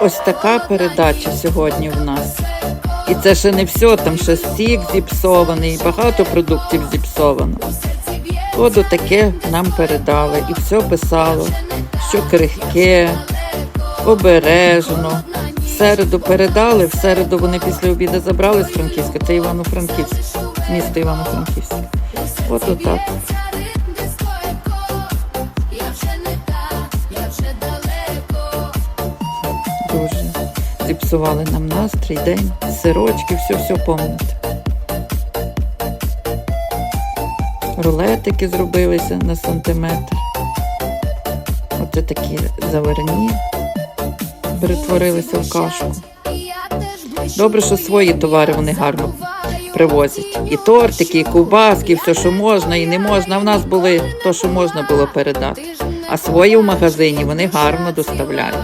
Ось така передача сьогодні в нас. І це ще не все, там ще сік зіпсований, багато продуктів зіпсовано. От таке нам передали і все писало, що крихке, обережно. В середу передали, в середу вони після обіду забрали з Франківська. Це Івано-Франківськ, місто Івано-Франківськ. От отак. Дуже зіпсували нам настрій, день, сирочки, все-все помните. Рулетики зробилися на сантиметр. Оце такі заварні перетворилися в кашку. Добре, що свої товари вони гарно привозять. І тортики, і ковбаски, і все, що можна і не можна. В нас були то, що можна було передати. А свої в магазині вони гарно доставляють.